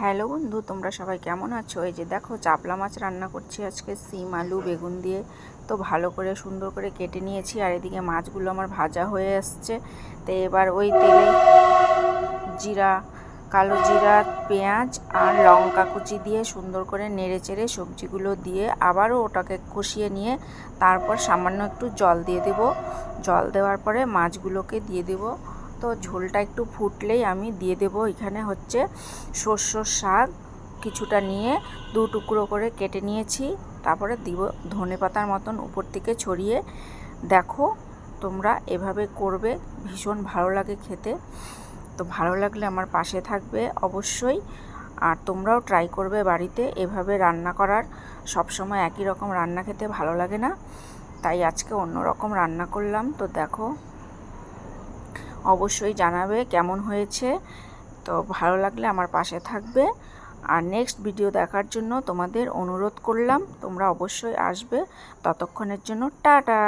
Hello বন্ধু, তোমরা সবাই কেমন আছো? এই যে দেখো, চাপলা মাছ রান্না করছি আজকে, সিম, আলু, বেগুন দিয়ে। তো ভালো করে, সুন্দর করে কেটে নিয়েছি, আর এদিকে মাছগুলো আমার ভাজা হয়ে আসছে। তো এবার ওই তেলে জিরা, কালো জিরা, পেঁয়াজ আর লঙ্কা কুচি দিয়ে সুন্দর করে নেড়ে চেড়ে সবজিগুলো দিয়ে আবারও ওটাকে কষিয়ে নিয়ে তারপর সামান্য একটু জল দিয়ে দেব। জল দেওয়ার পরে মাছগুলোকে দিয়ে দেবো। তো ঝোলটা একটু ফুটলেই আমি দিয়ে দেব। এখানে হচ্ছে শস্যর শাক কিছুটা নিয়ে দু টুকরো করে কেটে নিয়েছি। তারপরে দিব ধনে পাতার মতন উপর থেকে ছড়িয়ে। দেখো তোমরা এভাবে করবে, ভীষণ ভালো লাগে খেতে। তো ভালো লাগলে আমার পাশে থাকবে অবশ্যই। আর তোমরাও ট্রাই করবে বাড়িতে এভাবে রান্না করার। সব সময় একই রকম রান্না খেতে ভালো লাগে না। তাই আজকে অন্য রকম রান্না করলাম। তো দেখো অবশ্যই জানাবে কেমন হয়েছে। তো ভালো লাগলে আমার পাশে থাকবে। আর নেক্সট ভিডিও দেখার জন্য তোমাদের অনুরোধ করলাম, তোমরা অবশ্যই আসবে। ততক্ষণের জন্য টাটা!